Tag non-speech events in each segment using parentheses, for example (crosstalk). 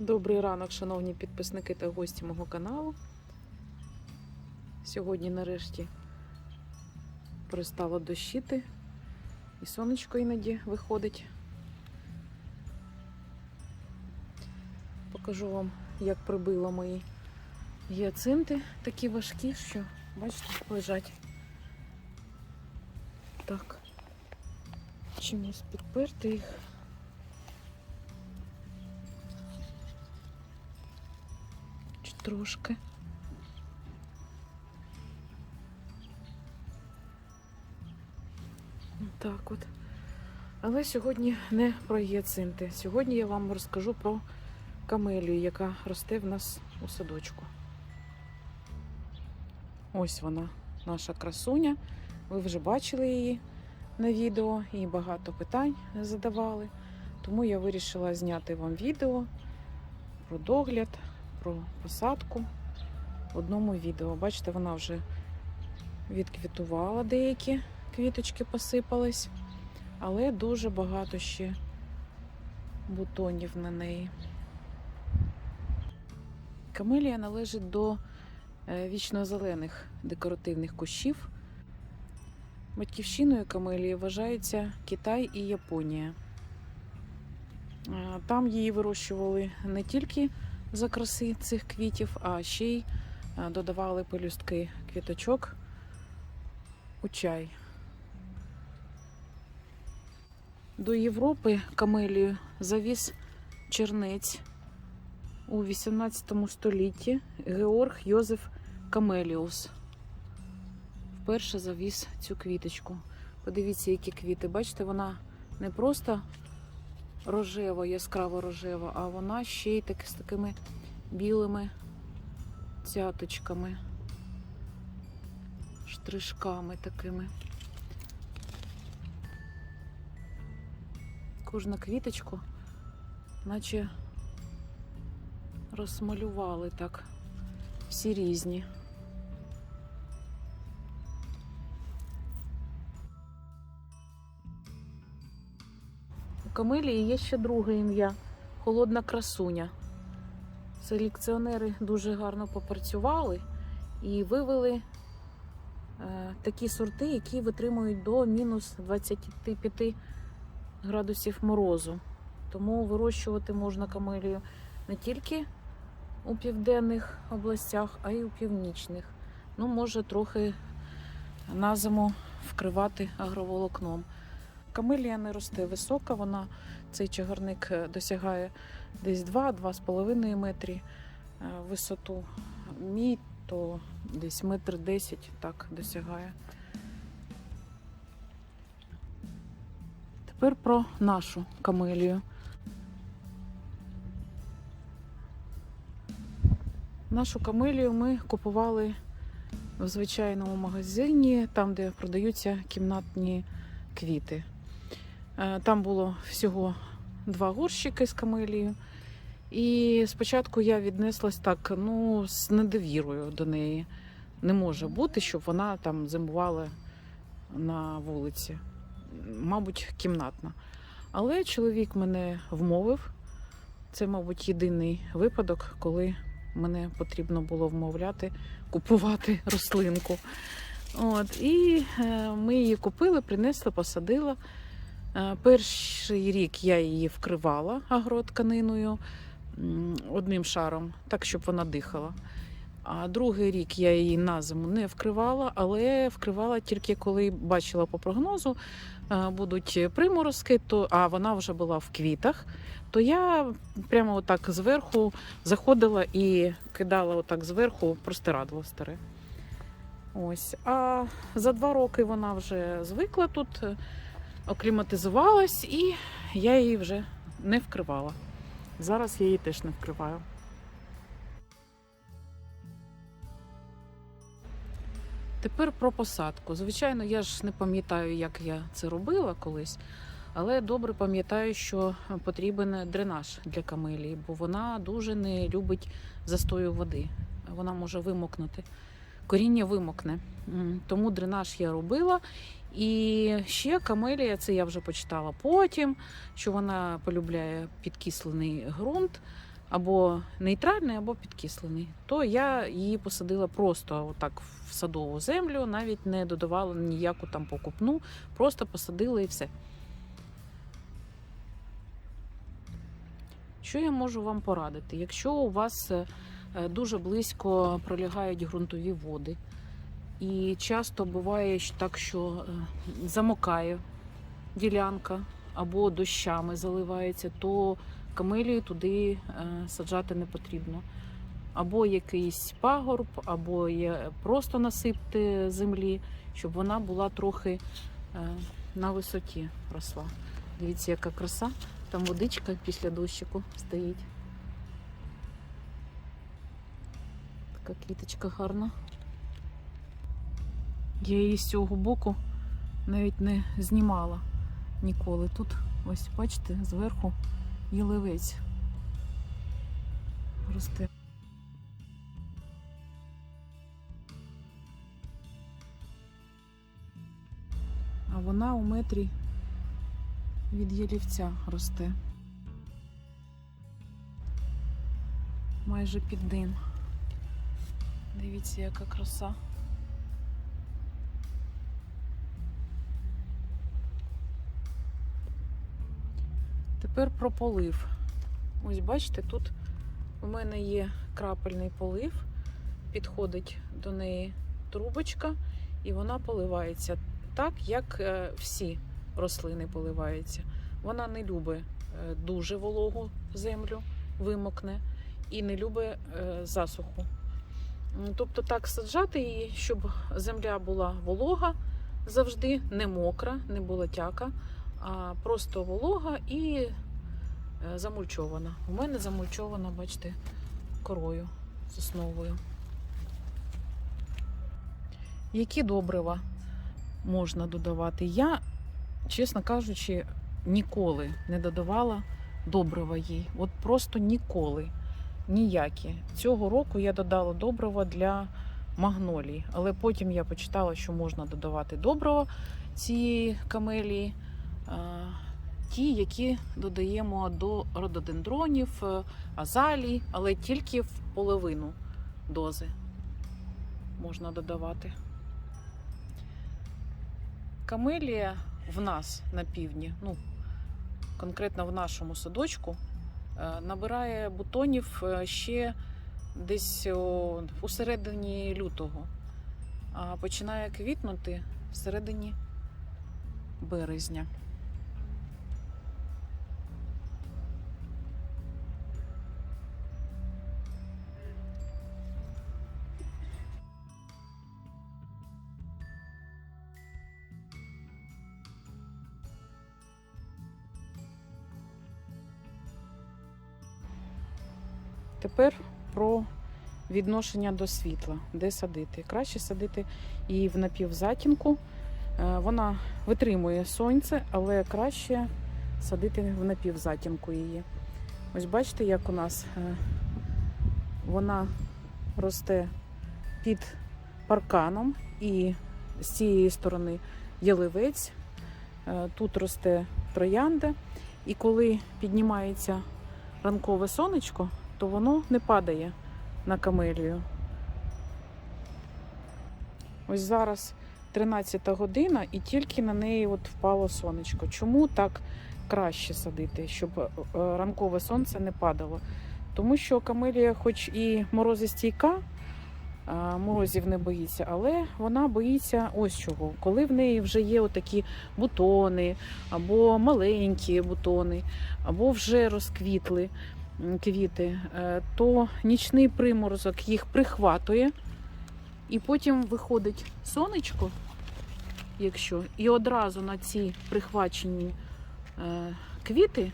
Добрий ранок, шановні підписники та гості мого каналу. Сьогодні нарешті перестало дощити, і сонечко іноді виходить. Покажу вам, як прибило мої гіацинти, такі важкі, що, бачите, лежать. Так, чимось підперти їх. Трошки. Так от. Але сьогодні не про гіацинти. Сьогодні я вам розкажу про камелію, яка росте в нас у садочку. Ось вона, наша красуня. Ви вже бачили її на відео і багато питань задавали. Тому я вирішила зняти вам відео про догляд, про посадку в одному відео. Бачите, вона вже відквітувала деякі квіточки посипались, але дуже багато ще бутонів на неї. Камелія належить до е, вічно-зелених декоративних кущів. Батьківщиною камелії вважаються Китай і Японія. Е, Там її вирощували не тільки за краси цих квітів, а ще й е, додавали пелюстки квіточок у чай. До Європи камелію завіз чернець у 18 столітті Георг Йозеф Камеліус. Вперше завіз цю квіточку. Подивіться, які квіти. Бачите, вона не просто рожева, яскраво рожева, а вона ще й так, з такими білими цяточками, штришками такими. Кожну квіточку, наче розмалювали так. Всі різні. Камелії є ще друге ім'я Холодна красуня. Селекціонери дуже гарно попрацювали і вивели е, такі сорти, які витримують до мінус 25 градусів морозу. Тому вирощувати можна камелію не тільки у південних областях, а й у північних. Ну, може трохи на зиму вкривати агроволокном. Камелія не росте висока, вона цей чагарник е, досягає десь 2-2,5 метрі е, висоту. Мій то десь метр десять так досягає. Тепер про нашу камелію. Нашу камелію ми купували в звичайному магазині, там, де продаються кімнатні квіти. Е, Там було всього два горщики з камелією. І спочатку я віднеслась так, ну, з недовірою до неї. Не може бути, щоб вона там зимувала на вулиці. Мабуть, кімнатна. Але чоловік мене вмовив. Це, мабуть, єдиний випадок, коли мене потрібно було вмовляти купувати (laughs) рослинку. От, і е, ми її купили, принесли, посадила. Е, перший рік я її вкривала агротканиною одним шаром, так, щоб вона дихала. А другий рік я її на зиму не вкривала, але вкривала тільки коли бачила по прогнозу, е, будуть приморозки, то, а вона вже була в квітах, то я прямо отак зверху заходила і кидала отак зверху простирадло старе. Ось. А за два роки вона вже звикла тут, окліматизувалась, і я її вже не вкривала. Зараз я її теж не вкриваю. Тепер про посадку. Звичайно, я ж не пам'ятаю, як я це робила колись, але добре пам'ятаю, що потрібен дренаж для камелії, бо вона дуже не любить застою води. Вона може вимокнути. Коріння вимокне. Тому дренаж я робила. І ще камелія, це я вже почитала потім, що вона полюбляє підкислений ґрунт. або нейтральний, або підкислений. То я її посадила просто отак в садову землю, навіть не додавала ніяку там покупну, просто посадила і все. Що я можу вам порадити? Якщо у вас е, дуже близько пролягають ґрунтові води, і часто буває так, що е, замокає ділянка або дощами заливається, то камелію туди е, саджати не потрібно. Або якийсь пагорб, або просто насипти землі, щоб вона була трохи е, на висоті росла. Дивіться, яка краса. Там водичка після дощику стоїть. Така квіточка гарна. Я її з цього боку навіть не знімала ніколи. Тут, ось, бачите, зверху ялевець росте. А вона у метрі від ялівця росте. Майже під ним. Дивіться, яка краса. Тепер про полив. Ось бачите, тут у мене є крапельний полив, підходить до неї трубочка, і вона поливається так, як е, всі рослини поливаються. Вона не любить е, дуже вологу землю, вимокне, і не любить е, засуху. Тобто так саджати її, щоб земля була волога завжди, не мокра, не була тяка, просто волога і е, замульчована. У мене замульчована, бачите, корою сосновою. Які добрива можна додавати? Я, чесно кажучи, ніколи не додавала добрива їй. От просто ніколи. Ніякі. Цього року я додала добрива для магнолій, але потім я почитала, що можна додавати добрива цієї камелії. А, Ті, які додаємо до рододендронів, е, азалій, але тільки в половину дози можна додавати. Камелія в нас на півдні, ну конкретно в нашому садочку, е, набирає бутонів е, ще десь у середині лютого, а починає квітнути всередині березня. Тепер про відношення до світла, де садити. Краще садити її в напівзатінку. Е, Вона витримує сонце, але краще садити в напівзатінку її. Ось бачите, як у нас е, вона росте під парканом і з цієї сторони яливець, е, тут росте троянда, і коли піднімається ранкове сонечко, то воно не падає на камелію. Ось зараз 13 година і тільки на неї от впало сонечко. Чому так краще садити, щоб е, ранкове сонце не падало? Тому що камелія, хоч і морозостійка, а, морозів не боїться, але вона боїться ось чого. Коли в неї вже є отакі бутони, або маленькі бутони, або вже розквітли квіти, е, то нічний приморозок їх прихватує, і потім виходить сонечко, якщо, і одразу на ці прихвачені е, квіти,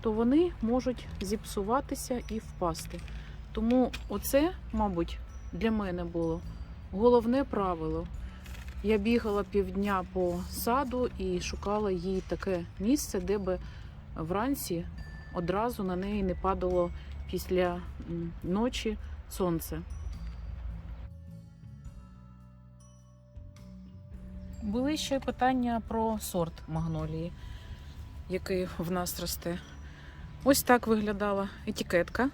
то вони можуть зіпсуватися і впасти. Тому оце, мабуть, для мене було головне правило. Я бігала півдня по саду і шукала їй таке місце, де би вранці одразу на неї не падало після ночі сонце. Були ще питання про сорт магнолії, який в нас росте. Ось так виглядала етикетка.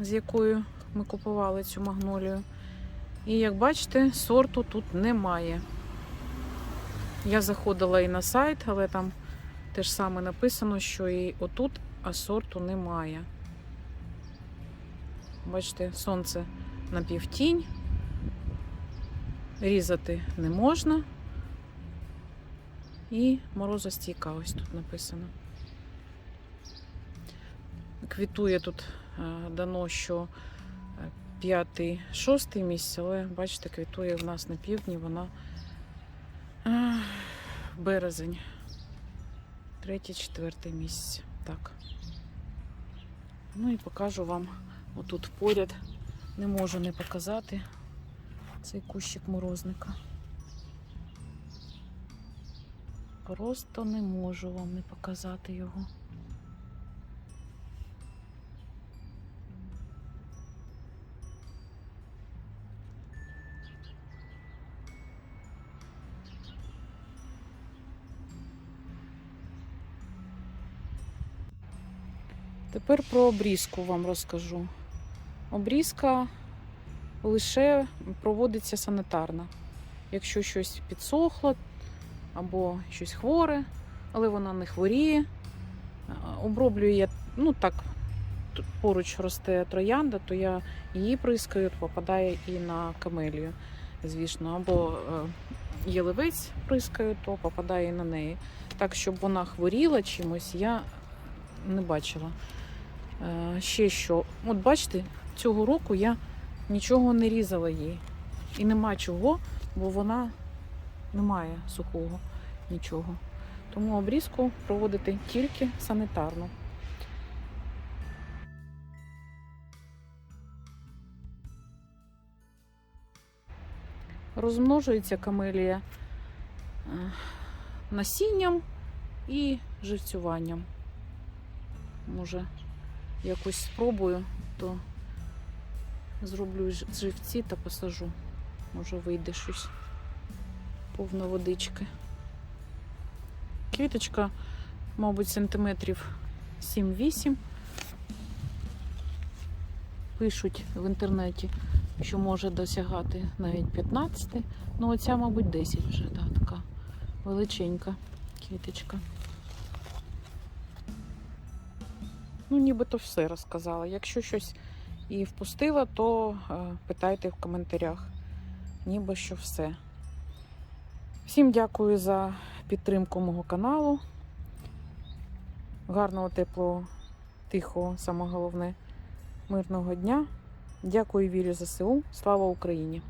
з якою ми купували цю магнолію. І як бачите, сорту тут немає. Я заходила і на сайт, але там теж саме написано, що і отут а сорту немає. Бачите, сонце на півтінь. Різати не можна. І морозостійка ось тут написано. Квітує тут е, дано, що е, п'ятий, шостий місяць, але бачите, квітує в нас на півдні, вона е, березень. Третій, четвертий місяць. Так. Ну і покажу вам отут поряд. Не можу не показати цей кущик морозника. Просто не можу вам не показати його. Тепер про обрізку вам розкажу. Обрізка лише проводиться санітарно. Якщо щось підсохло або щось хворе, але вона не хворіє. Оброблюю я, ну так, поруч росте троянда, то я її прискаю, попадає і на камелію, звісно, або е, єливець прискаю, то попадає і на неї. Так, щоб вона хворіла чимось, я не бачила. Е, Ще що, от бачите, цього року я нічого не різала їй. І нема чого, бо вона не має сухого нічого. Тому обрізку проводити тільки санітарно. Розмножується камелія е, насінням і живцюванням. Може, якось спробую, то зроблю живці та посажу. Може вийде щось повно водички. Квіточка, мабуть, сантиметрів 7-8. Пишуть в інтернеті, що може досягати навіть 15. Ну, оця, мабуть, 10 вже, да, така величенька квіточка. Ну, нібито все розказала. Якщо щось і впустила, то е, питайте в коментарях. Ніби що все. Всім дякую за підтримку мого каналу. Гарного, теплого, тихого, саме головне, мирного дня. Дякую вірю ЗСУ. Слава Україні!